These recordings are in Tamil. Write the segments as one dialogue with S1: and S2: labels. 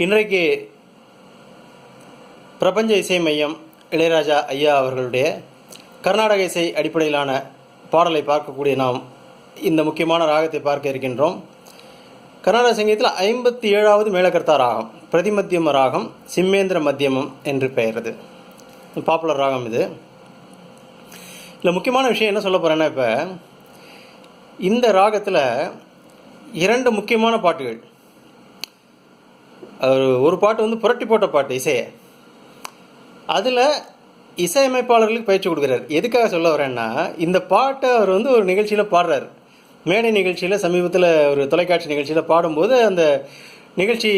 S1: இன்றைக்கு பிரபஞ்ச இசை மையம் இளையராஜா ஐயா அவர்களுடைய கர்நாடக இசை அடிப்படையிலான பாடலை பார்க்கக்கூடிய நாம் இந்த முக்கியமான ராகத்தை பார்க்க இருக்கின்றோம். கர்நாடக சங்கீதத்தில் ஐம்பத்தி ஏழாவது மேலகர்த்தா ராகம் பிரதிமத்தியம ராகம் சிம்மேந்திர மத்தியமம் என்று பெயர் இது பாப்புலர் ராகம் இது. இதில் முக்கியமான விஷயம் என்ன சொல்ல போகிறேன்னா இப்போ இந்த ராகத்தில் இரண்டு முக்கியமான பாட்டுகள் ஒரு- ஒரு பாட்டு வந்து புரட்டி போட்ட பாட்டு இசையை. அதில் இசையமைப்பாளர்களுக்கு பயிற்சி கொடுக்குறாரு. எதுக்காக சொல்ல வரேன்னா இந்த பாட்டை அவர் வந்து ஒரு நிகழ்ச்சியில் பாடுறாரு. மேடை நிகழ்ச்சியில் சமீபத்தில் ஒரு தொலைக்காட்சி நிகழ்ச்சியில் பாடும்போது அந்த நிகழ்ச்சி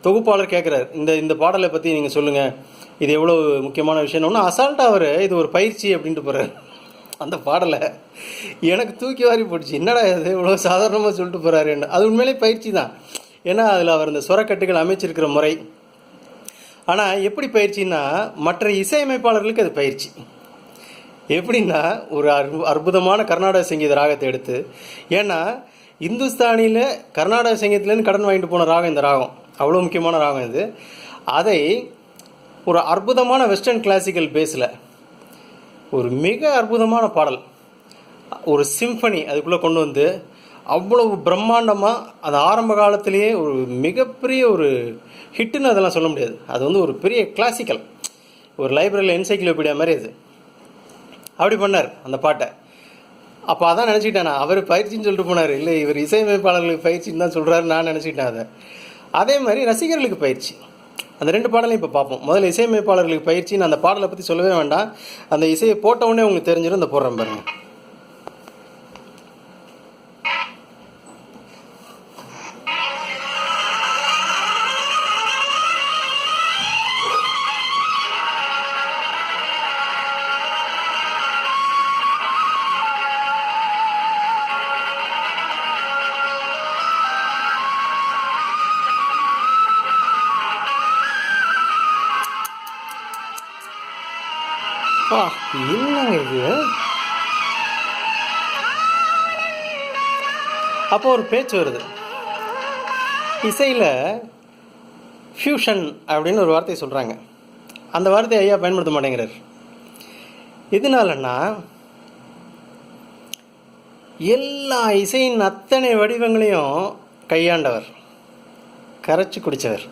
S1: தொகுப்பாளர் கேட்குறாரு இந்த இந்த பாடலை பற்றி நீங்கள் சொல்லுங்கள் இது எவ்வளோ முக்கியமான விஷயம்னு. அசால்ட்டாக அவர் இது ஒரு பயிற்சி அப்படின்ட்டு போகிறார் அந்த பாடலை எனக்கு தூக்கி வாரி போட்டுச்சு. என்னடா இது இவ்வளோ சாதாரணமாக சொல்லிட்டு போகிறாருன்னு அது உண்மையிலே பயிற்சி தான். ஏன்னா அதில் அவர் இந்த சுரக்கட்டுகள் அமைச்சிருக்கிற முறை. ஆனால் எப்படி பயிற்சின்னா மற்ற இசையமைப்பாளர்களுக்கு அது பயிற்சி. எப்படின்னா ஒரு அற்பு- அற்புதமான கர்நாடக சங்கீத ராகத்தை எடுத்து ஏன்னா இந்துஸ்தானியில் கர்நாடக சங்கீதத்துலேருந்து கடன் வாங்கிட்டு போன ராகம் இந்த ராகம். அவ்வளோ முக்கியமான ராகம் இது. அதை ஒரு அற்புதமான வெஸ்டர்ன் கிளாசிக்கல் பேஸில் ஒரு மிக அற்புதமான பாடல் ஒரு சிம்பனி அதுக்குள்ளே கொண்டு வந்து அவ்வளவு பிரம்மாண்டமாக அது ஆரம்ப காலத்திலேயே ஒரு மிகப்பெரிய ஒரு ஹிட்டுன்னு அதெல்லாம் சொல்ல முடியாது. அது வந்து ஒரு பெரிய கிளாசிக்கல் ஒரு லைப்ரரியில் என்சைக்ளோபீடியா மாதிரி அது. அப்படி பண்ணார் அந்த பாட்டை. அப்போ அதான் நினச்சிக்கிட்டேன் நான். அவர் பயிற்சின்னு சொல்லிட்டு போனார். இல்லை இவர் இசையமைப்பாளர்களுக்கு பயிற்சின்னு தான் சொல்கிறாரு நான் நினச்சிக்கிட்டேன் அதை. அதே மாதிரி ரசிகர்களுக்கு பயிற்சி. அந்த ரெண்டு பாடலையும் இப்போ பார்ப்போம். முதல்ல இசையமைப்பாளர்களுக்கு பயிற்சி நான் அந்த பாடலை பற்றி சொல்லவே வேண்டாம். அந்த இசையை போட்ட உடனே உங்களுக்கு தெரிஞ்சிடும். இந்த போடுறேன் பாருங்கள் அப்பா என்னங்க இது? அப்போ ஒரு பேச்சு வருது. இசையில் ஃபியூஷன் அப்படின்னு ஒரு வார்த்தையை சொல்கிறாங்க அந்த வார்த்தையை ஐயா பயன்படுத்த மாட்டேங்கிறார். எதனாலன்னா எல்லா இசையின் அத்தனை வடிவங்களையும் கையாண்டவர். கரைச்சி குடித்தவர்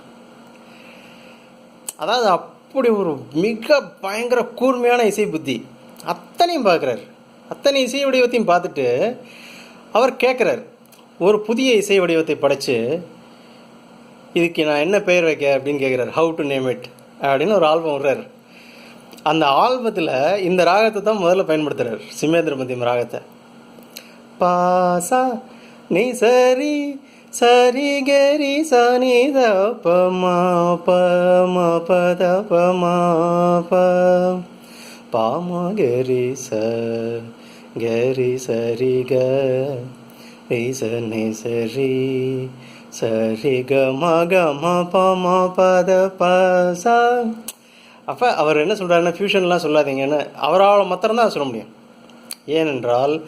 S1: அதாவது அப் அப்படி ஒரு மிக பயங்கர கூர்மையான இசை புத்தி. அத்தனையும் பார்க்குறாரு. அத்தனை இசை வடிவத்தையும் பார்த்துட்டு அவர் கேட்குறார். ஒரு புதிய இசை வடிவத்தை படைச்சு இதுக்கு நான் என்ன பெயர் வைக்க அப்படின்னு கேட்குறாரு. ஹவு டு நேம் இட் அப்படின்னு ஒரு ஆல்பம் விடுறாரு. அந்த ஆல்பத்தில் இந்த ராகத்தை தான் முதல்ல பயன்படுத்துகிறார் சிம்மேந்திரபதியம் ராகத்தை. பாசா நீ சரி சரி கரி சனி த ப மா ப ம ப த ப ப கரி ச கரி சரி க ரி ச நி சரி சரி க ம க ம ப ம ப த ப சா அப்போ அவர் என்ன சொல்கிறாருன்னா ஃபியூஷன்லாம் சொல்லாதீங்கன்னு அவரால் மாத்திரம்தான் சொல்ல முடியும். ஏனென்றால்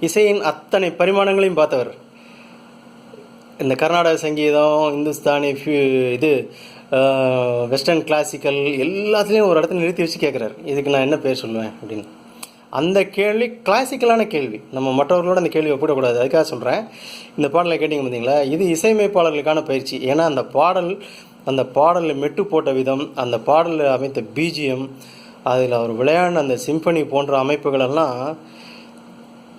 S1: இசையின் அத்தனை பரிமாணங்களையும் பார்த்தவர் இந்த கர்நாடக சங்கீதம் இந்துஸ்தானி ஃபியூ இது வெஸ்டர்ன் கிளாசிக்கல் எல்லாத்துலேயும் ஒரு இடத்துல நிறுத்தி வச்சு கேட்குறாரு இதுக்கு நான் என்ன பேர் சொல்லுவேன் அப்படின்னு. அந்த கேள்வி கிளாசிக்கலான கேள்வி. நம்ம மற்றவர்களோட அந்த கேள்வி ஒப்பிடக்கூடாது. அதுக்காக சொல்கிறேன் இந்த பாடலை கேட்டிங்க பார்த்தீங்களா இது இசையமைப்பாளர்களுக்கான பயிற்சி. ஏன்னா அந்த பாடல் அந்த பாடலில் மெட்டு போட்ட விதம் அந்த பாடலில் அமைத்த பிஜிஎம் அதில் அவர் விளையாடின அந்த சிம்பனி போன்ற அமைப்புகளெல்லாம்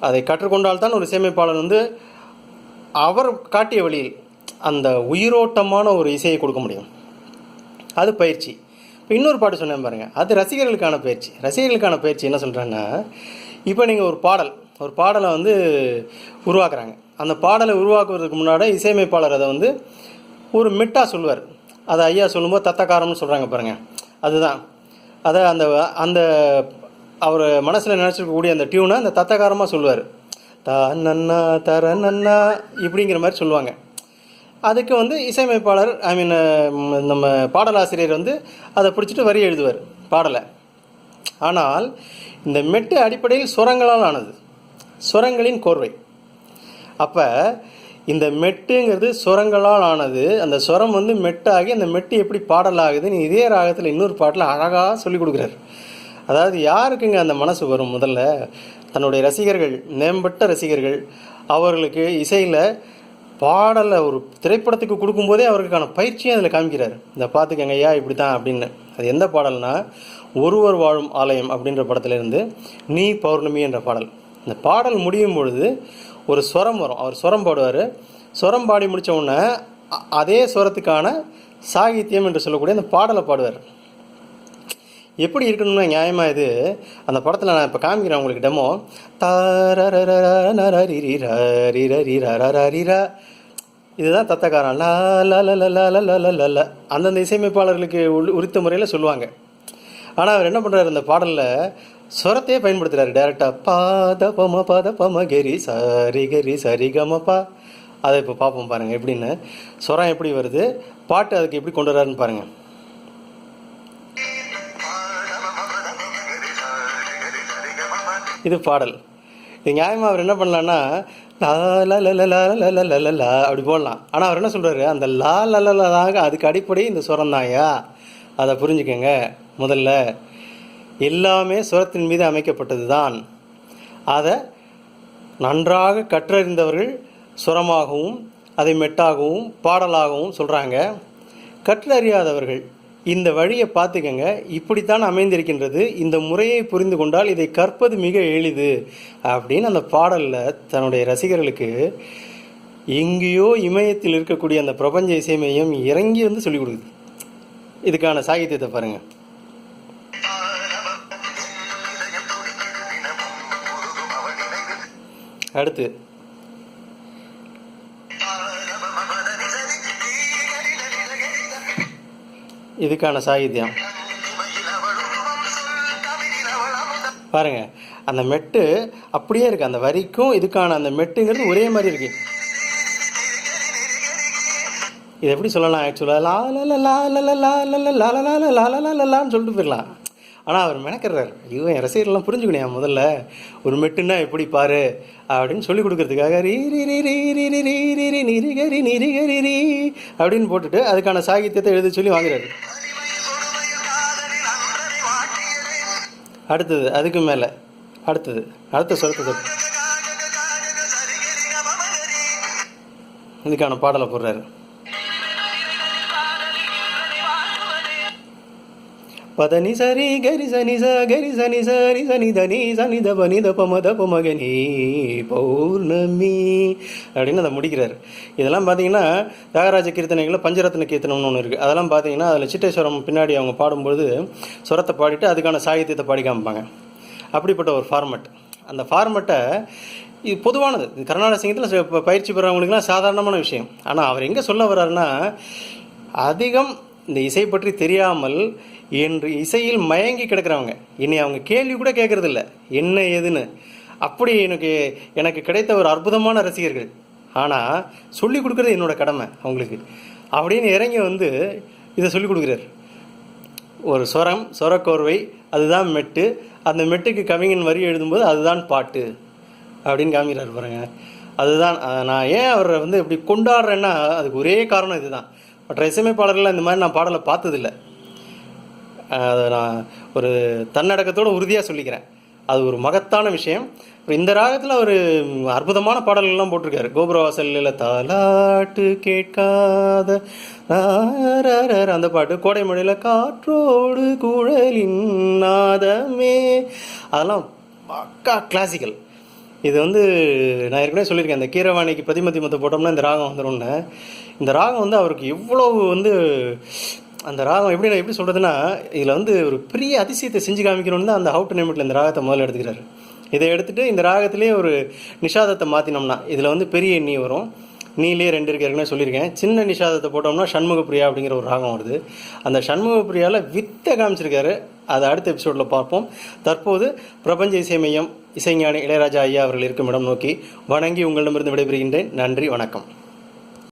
S1: அதை கற்றுக்கொண்டால்தான் ஒரு இசையமைப்பாளர் வந்து அவர் காட்டிய வழியில் அந்த உயிரோட்டமான ஒரு இசையை கொடுக்க முடியும். அது பயிற்சி. இப்போ இன்னொரு பாட்டு சொன்னேன் பாருங்கள் அது ரசிகர்களுக்கான பயிற்சி. ரசிகர்களுக்கான பயிற்சி என்ன சொல்கிறேன்னா இப்போ நீங்கள் ஒரு பாடல் ஒரு பாடலை வந்து உருவாக்குறாங்க. அந்த பாடலை உருவாக்குறதுக்கு முன்னாடி இசையமைப்பாளர் அதை வந்து ஒரு மிட்டாக சொல்லுவார். அதை ஐயா சொல்லும்போது தத்தக்காரம்னு சொல்கிறாங்க பாருங்கள் அதுதான். அதை அந்த அந்த அவர் மனசில் நினச்சிருக்கக்கூடிய அந்த டியூனை அந்த தத்தகாரமாக சொல்லுவார். தா நன்னா தர நன்னா இப்படிங்கிற மாதிரி சொல்லுவாங்க. அதுக்கு வந்து இசையமைப்பாளர் ஐ மீன் நம்ம பாடலாசிரியர் வந்து அதை பிடிச்சிட்டு வரி எழுதுவார் பாடலை. ஆனால் இந்த மெட்டு அடிப்படையில் சுரங்களால் ஆனது சுரங்களின் கோர்வை. அப்போ இந்த மெட்டுங்கிறது சுரங்களால் ஆனது அந்த சுரம் வந்து மெட்டாகி அந்த மெட்டு எப்படி பாடலாகுதுன்னு இதே ராகத்தில் இன்னொரு பாட்டில் அழகாக சொல்லி கொடுக்குறாரு. அதாவது யாருக்குங்க அந்த மனசு வரும் முதல்ல? தன்னுடைய ரசிகர்கள் மேம்பட்ட ரசிகர்கள் அவர்களுக்கு இசையில் பாடலை ஒரு திரைப்படத்துக்கு கொடுக்கும்போதே அவருக்கான பயிற்சியும் அதில் காமிக்கிறார். இந்த பார்த்துக்கங்க ஐயா இப்படி தான் அப்படின்னு. அது எந்த பாடல்னா ஒருவர் வாழும் ஆலயம் அப்படின்ற படத்துலேருந்து நீ பௌர்ணமி என்ற பாடல். இந்த பாடல் முடியும் பொழுது ஒரு ஸ்வரம் வரும். அவர் ஸ்வரம் பாடுவார். ஸ்வரம் பாடி முடித்த உடனே அதே ஸ்வரத்துக்கான சாகித்யம் என்று சொல்லக்கூடிய அந்த பாடலை பாடுவார். எப்படி இருக்கணும்னா நியாயமாக இது? அந்த படத்தில் நான் இப்போ காமிக்கிறேன் உங்களுக்கு டெமோ தாரீரா இதுதான் தத்தக்காரன் லா லா ல ல ல ல ல அந்தந்த இசையமைப்பாளர்களுக்கு உரித்த முறையில் சொல்லுவாங்க ஆனால் அவர் என்ன பண்ணுறாரு அந்த பாடலில் ஸ்வரத்தையே பயன்படுத்துகிறாரு டேரெக்டாக பாத பம பாத பம கரி சரி கரி சரி கமப்பா அதை இப்போ பார்ப்போம் பாருங்கள் எப்படின்னு ஸ்வரம் எப்படி வருது பாட்டு அதுக்கு எப்படி கொண்டு வர்றாருன்னு பாருங்கள் இது பாடல் இது நியாயமாக அவர் என்ன பண்ணலான்னா லா அப்படி போடலாம் ஆனால் அவர் என்ன சொல்கிறாரு அந்த லா லலாக அதுக்கு அடிப்படை இந்த சுரம் தான்யா அதை புரிஞ்சுக்கோங்க முதல்ல எல்லாமே சுரத்தின் மீது அமைக்கப்பட்டது தான் அதை நன்றாக கற்றறிந்தவர்கள் சுரமாகவும் அதை மெட்டாகவும் பாடலாகவும் சொல்கிறாங்க கற்றறியாதவர்கள் இந்த வழியை பார்த்துக்கங்க. இப்படித்தான் அமைந்திருக்கின்றது. இந்த முறையை புரிந்து கொண்டால் இதை கற்பது மிக எளிது அப்படின்னு அந்த பாடலில் தன்னுடைய ரசிகர்களுக்கு எங்கேயோ இமயத்தில் இருக்கக்கூடிய அந்த பிரபஞ்ச இசைமையம் இறங்கி வந்து சொல்லிக் கொடுக்குது. இதுக்கான சாகித்யத்தை பாருங்கள் அடுத்து. இதுக்கான சாகித்யம். பாருங்க அந்த மெட்டு அப்படியே இருக்குது அந்த வரிக்கும் இதுக்கான அந்த மெட்டுங்கிறது ஒரே மாதிரி இருக்குது இது எப்படி சொல்லலாம்? ஆக்சுவலாக லா லா லா லா லா லா லா லா லா லா லா லா லா லா லா லா லான்னு சொல்லிட்டு போயிடலாம். ஆனால் அவர் மெனக்கிறார் ஐயோ என் ரசிகர்லாம் புரிஞ்சுக்கணும் முதல்ல ஒரு மெட்டுன்னா எப்படி பாரு அப்படின்னு சொல்லி கொடுக்கறதுக்காக ரீ ரீ ரீ ரீ ரீ ரீ ரீ ரீ ரீ நிரி கரி கரி ரீ அப்படின்னு போட்டுட்டு அதுக்கான சாகித்யத்தை எழுத சொல்லி வாங்குறாரு அடுத்தது அதுக்கு மேலே அடுத்தது அடுத்த சொரத்தை இதுக்கான பாடலை போடுறாரு பதனி சரி கரி சனி ச கரி சனி சரி சனி தனி சனி தபனி பனி த பௌர்ணமி அப்படின்னு அதை முடிக்கிறார். இதெல்லாம் பார்த்தீங்கன்னா தியாகராஜ கீர்த்தனைகளில் பஞ்சரத்ன கீர்த்தனம்னு ஒன்று இருக்குது அதெல்லாம் பார்த்தீங்கன்னா அதில் சிட்டேஸ்வரம் பின்னாடி அவங்க பாடும்பொழுது சுரத்தை பாடிட்டு அதுக்கான சாகித்யத்தை பாடி காமிப்பாங்க. அப்படிப்பட்ட ஒரு ஃபார்மெட் அந்த ஃபார்மெட்டை இது பொதுவானது. கர்நாடக சங்கீதத்தில் பயிற்சி பெறவங்களுக்குலாம் சாதாரணமான விஷயம். ஆனால் அவர் எங்கே சொல்ல வர்றாருன்னா அதிகம் இந்த இசை பற்றி தெரியாமல் என்று இசையில் மயங்கி கிடக்கிறவங்க. என்னை அவங்க கேள்வி கூட கேட்கறதில்ல. என்ன ஏதுன்னு. அப்படி எனக்கு எனக்கு கிடைத்த ஒரு அற்புதமான ரசிகர்கள். ஆனால் சொல்லி கொடுக்குறது என்னோட கடமை அவங்களுக்கு. அப்படின்னு இறங்கி வந்து இதை சொல்லி கொடுக்குறாரு. ஒரு சொரம் சொரக்கோர்வை அதுதான் மெட்டு. அந்த மெட்டுக்கு கவிஞன் வரி எழுதும்போது அதுதான் பாட்டு. அப்படின்னு காமிக்கிறார் பாருங்க. அதுதான் நான் ஏன் அவரை வந்து இப்படி கொண்டாடுறேன்னா அதுக்கு ஒரே காரணம் இதுதான். மற்ற இசையமைப்பாளர்கள் இந்த மாதிரி நான் பாடலை பார்த்ததில்ல. அதை நான் ஒரு தன்னடக்கத்தோடு உறுதியாக சொல்லிக்கிறேன். அது ஒரு மகத்தான விஷயம். இந்த ராகத்தில் ஒரு அற்புதமான பாடல்கள்லாம் போட்டிருக்காரு. கோபுரவாசலில் தாலாட்டு கேட்காத அந்த பாட்டு. கோடை மழையில் காற்றோடு குழலின் நாதமே. அதெல்லாம் பக்கா கிளாசிக்கல் இது வந்து நான் ஏற்கனவே சொல்லியிருக்கேன். இந்த கீரவாணிக்கு பதிமதி மத்த போட்டோம்னா இந்த ராகம் வந்துடும்னு இந்த ராகம் வந்து அவருக்கு எவ்வளவு வந்து அந்த ராகம் எப்படி நான் எப்படி சொல்கிறதுன்னா இதில் வந்து ஒரு பெரிய அதிசயத்தை செஞ்சு காமிக்கணும்னு தான் அந்த ஹவு டு நேமிட்டில் இந்த ராகத்தை முதல்ல எடுத்துக்கிறாரு. இதை எடுத்துகிட்டு இந்த ராகத்திலே ஒரு நிஷாதத்தை மாற்றினோம்னா இதில் வந்து பெரிய எண்ணி வரும். நீலே ரெண்டு இருக்கு ஏற்கனவே சொல்லியிருக்கேன். சின்ன நிஷாதத்தை போட்டோம்னா சண்முகப்பிரியா அப்படிங்கிற ஒரு ராகம் வருது. அந்த சண்முகப்பிரியாவில் வித்தை காமிச்சிருக்காரு. அதை அடுத்த எபிசோடில் பார்ப்போம். தற்போது பிரபஞ்ச இசை மையம் இசைஞானி இளையராஜா ஐயா அவர்கள் இருக்கும் இடம் நோக்கி வணங்கி உங்களிடமிருந்து விடைபெறுகின்றேன். நன்றி வணக்கம்.